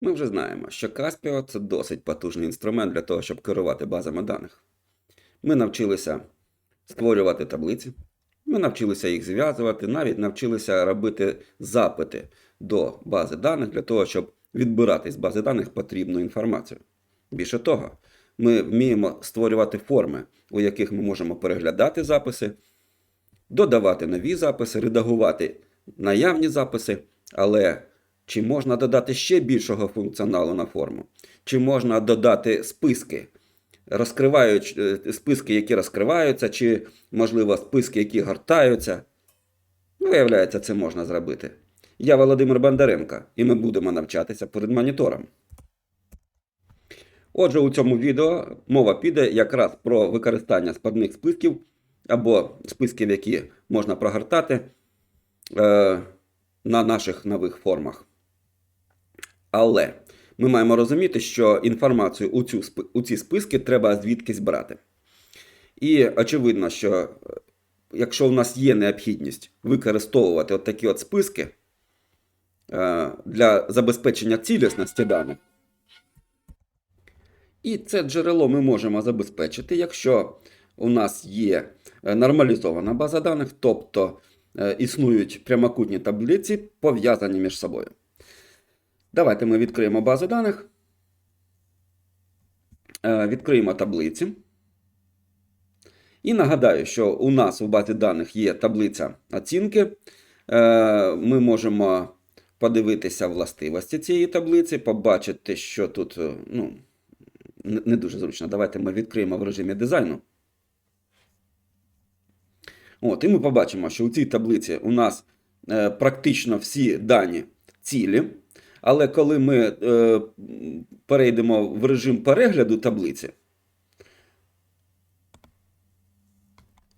Ми вже знаємо, що Caspio це досить потужний інструмент для того, щоб керувати базами даних. Ми навчилися створювати таблиці, ми навчилися їх зв'язувати, навіть навчилися робити запити до бази даних для того, щоб відбирати з бази даних потрібну інформацію. Більше того, ми вміємо створювати форми, у яких ми можемо переглядати записи, додавати нові записи, редагувати наявні записи, але чи можна додати ще більшого функціоналу на форму? Чи можна додати списки, розкривають е, списки, які розкриваються, чи, можливо, списки, які гортаються? Ну, Виявляється, це можна зробити. Я Володимир Бондаренко, і ми будемо навчатися перед монітором. Отже, у цьому відео мова піде якраз про використання складних списків або списків, які можна прогортати е, на наших нових формах. Але ми маємо розуміти, що інформацію у, цю, у ці списки треба звідкись брати. І очевидно, що е, якщо у нас є необхідність використовувати от такі от списки е, для забезпечення цілісності даних, і це джерело ми можемо забезпечити, якщо у нас є е, нормалізована база даних, тобто існують прямокутні таблиці, пов'язані між собою. Давайте ми відкриємо базу даних. Е, Відкриємо таблиці. І нагадаю, що у нас у базі даних є таблиця оцінки. Е, Ми можемо подивитися властивості цієї таблиці, побачити, що тут е, ну, не дуже зручно. Давайте ми відкриємо в режимі дизайну. От, і ми побачимо, що у цій таблиці у нас практично всі дані цілі. Але коли ми е, перейдемо в режим перегляду таблиці,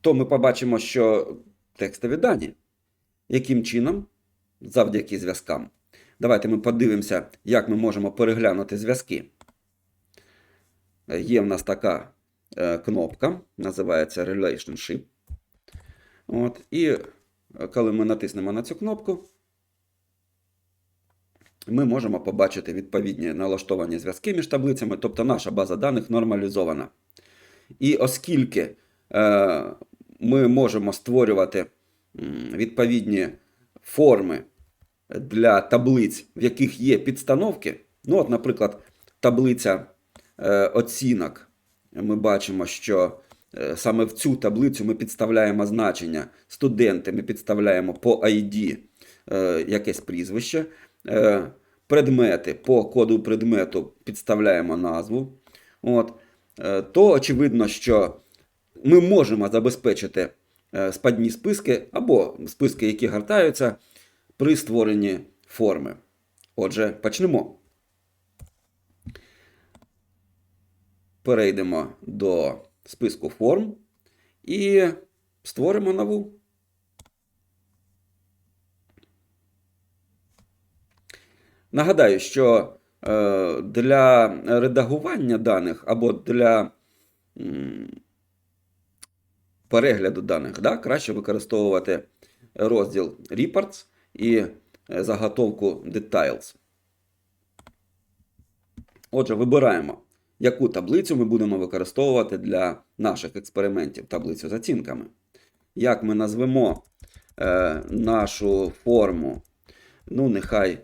то ми побачимо, що текстові дані, яким чином, завдяки зв'язкам. Давайте ми подивимося, як ми можемо переглянути зв'язки. Є в нас така е, кнопка, називається Relationship. От, і е, коли ми натиснемо на цю кнопку, ми можемо побачити відповідні налаштовані зв'язки між таблицями, тобто наша база даних нормалізована. І оскільки е, ми можемо створювати відповідні форми для таблиць, в яких є підстановки, ну, от, наприклад, таблиця е, оцінок, ми бачимо, що е, саме в цю таблицю ми підставляємо значення студенти, ми підставляємо по ID е, якесь прізвище. Е, предмети по коду предмету підставляємо назву. От, е, то очевидно, що ми можемо забезпечити е, спадні списки або списки, які гортаються при створенні форми. Отже, почнемо. Перейдемо до списку форм і створимо нову. Нагадаю, що е, для редагування даних або для перегляду даних да, краще використовувати розділ Reports і е, заготовку Details. Отже, вибираємо, яку таблицю ми будемо використовувати для наших експериментів, таблицю з оцінками. Як ми назвемо е, нашу форму, ну, нехай.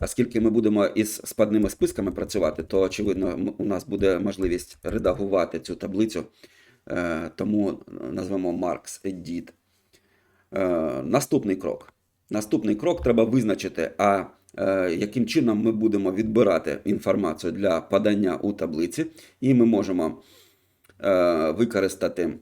Оскільки ми будемо із спадними списками працювати, то очевидно у нас буде можливість редагувати цю таблицю, е, тому назвемо Marks Edit. Е, Наступний крок. Наступний крок треба визначити, а е, яким чином ми будемо відбирати інформацію для подання у таблиці, і ми можемо е, використати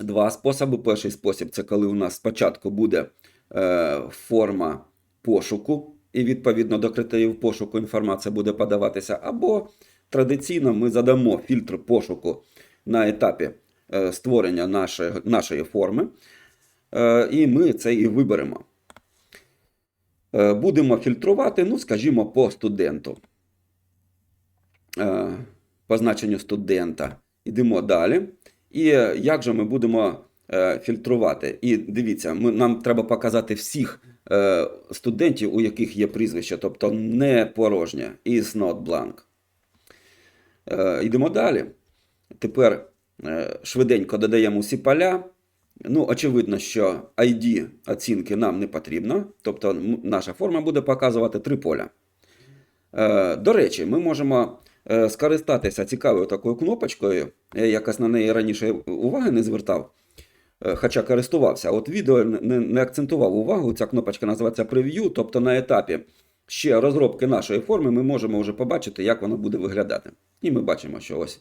два способи. Перший спосіб це коли у нас спочатку буде е, форма пошуку, і відповідно до критеріїв пошуку інформація буде подаватися, або традиційно ми задамо фільтр пошуку на етапі е, створення нашої, нашої форми, е, і ми це і виберемо. Е, Будемо фільтрувати, ну, скажімо, по студенту. По значенню студента. Йдемо далі. І як же ми будемо фільтрувати. І дивіться, ми, нам треба показати всіх е, студентів, у яких є прізвище, тобто не порожнє, is not blank. Е, йдемо далі. Тепер е, швиденько додаємо усі поля. Ну, очевидно, що ID оцінки нам не потрібно, тобто наша форма буде показувати три поля. Е, До речі, ми можемо е, скористатися цікавою такою кнопочкою. Я якось на неї раніше уваги не звертав, е, хоча користувався. От відео не, не акцентував увагу. Ця кнопочка називається Preview, тобто на етапі ще розробки нашої форми ми можемо вже побачити, як вона буде виглядати. І ми бачимо, що ось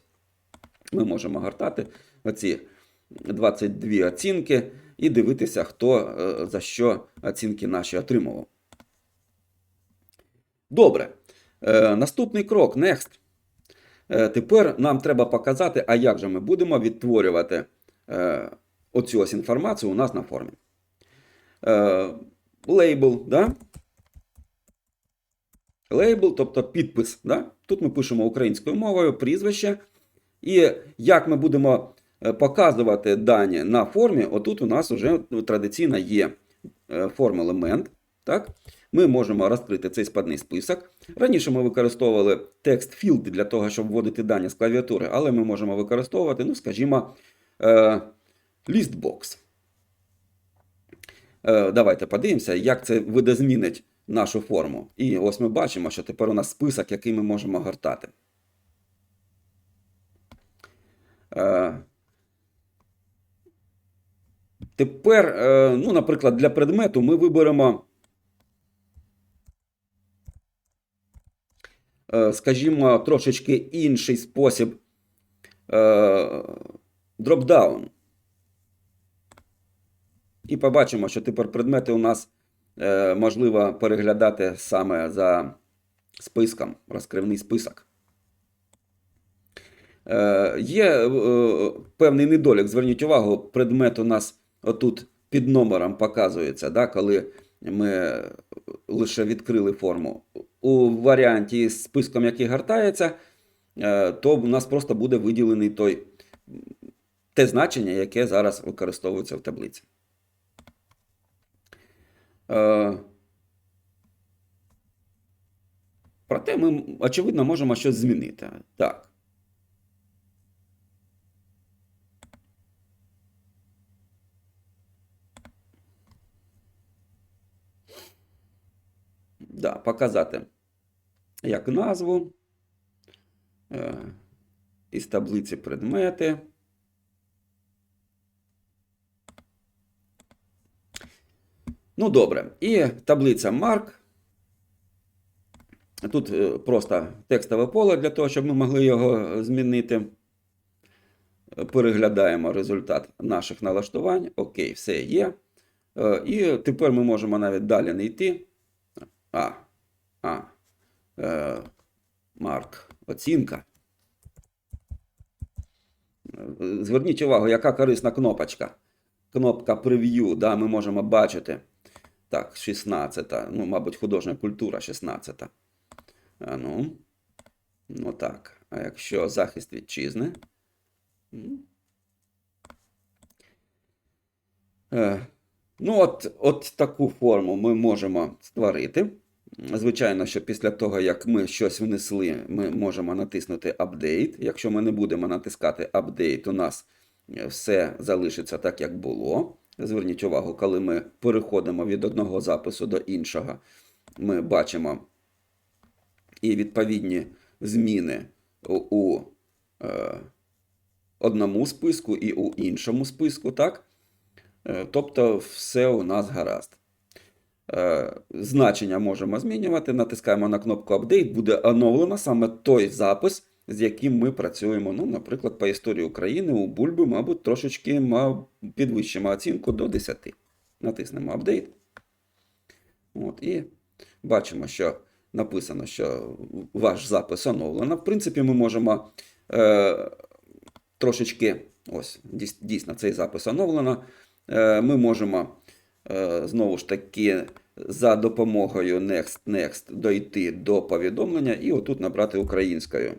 ми можемо гортати оці 22 оцінки і дивитися, хто е, за що оцінки наші отримував. Добре. Е, Наступний крок Next. Е, Тепер нам треба показати, а як же ми будемо відтворювати е, оцю ось інформацію у нас на формі. Е, Лейбл, да? Лейбл, тобто підпис. Да? Тут ми пишемо українською мовою, прізвище. І як ми будемо е, показувати дані на формі, отут у нас вже традиційно є е, форм елемент. Так? Ми можемо розкрити цей складний список. Раніше ми використовували текст field для того, щоб вводити дані з клавіатури, але ми можемо використовувати, ну, скажімо, лістбокс. Е, Давайте подивимося, як це видозмінить нашу форму. І ось ми бачимо, що тепер у нас список, який ми можемо гортати. Е, Тепер, е, ну, наприклад, для предмету ми виберемо, скажімо, трошечки інший спосіб дропдаун. І побачимо, що тепер предмети у нас е, можливо переглядати саме за списком, розкривний список. Е, Є е, певний недолік. Зверніть увагу, предмет у нас отут під номером показується, да, коли ми лише відкрили форму. У варіанті з списком, який гортається, е, то у нас просто буде виділений той, те значення, яке зараз використовується в таблиці. Е, Проте ми, очевидно, можемо щось змінити. Так. Да, показати як назву е, із таблиці предмети. Ну, добре. І таблиця Mark. Тут е, просто текстове поле для того, щоб ми могли його змінити. Переглядаємо результат наших налаштувань. Окей, все є. Е, І тепер ми можемо навіть далі не йти. А, а, е, Марк, оцінка. Е, Зверніть увагу, яка корисна кнопочка. Кнопка прев'ю, да, ми можемо бачити. Так, 16. Ну, мабуть, художня культура 16. А ну. Ну так. А якщо захист вітчизни. Е, Ну, от, от таку форму ми можемо створити. Звичайно, що після того, як ми щось внесли, ми можемо натиснути Update. Якщо ми не будемо натискати Update, у нас е, все залишиться так, як було. Зверніть увагу, коли ми переходимо від одного запису до іншого, ми бачимо і відповідні зміни у, е, одному списку і у іншому списку, так? Е, Тобто все у нас гаразд. Е, Значення можемо змінювати. Натискаємо на кнопку Update, буде оновлено саме той запис, з яким ми працюємо. Ну, наприклад, по історії України у Бульби, мабуть, трошечки мав підвищимо оцінку до 10. Натиснемо Update. От, і бачимо, що написано, що ваш запис оновлено. В принципі, ми можемо е, трошечки, ось, дійсно, цей запис оновлено. Е, ми можемо е, знову ж таки за допомогою Next, Next дойти до повідомлення і отут набрати українською.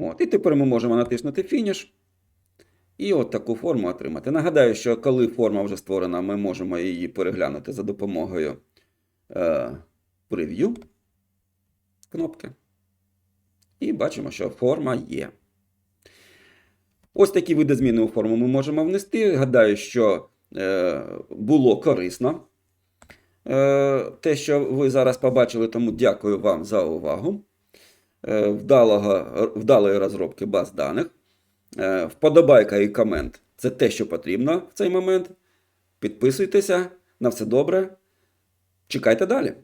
От. І тепер ми можемо натиснути фініш. І от таку форму отримати. Нагадаю, що коли форма вже створена, ми можемо її переглянути за допомогою е, прев'ю кнопки. І бачимо, що форма є. Ось такі види зміни у форму ми можемо внести. Гадаю, що е, було корисно. Е, те, що ви зараз побачили, тому дякую вам за увагу. Е, вдалого, вдалої розробки баз даних. Е, Вподобайка і комент це те, що потрібно в цей момент. Підписуйтеся. На все добре. Чекайте далі.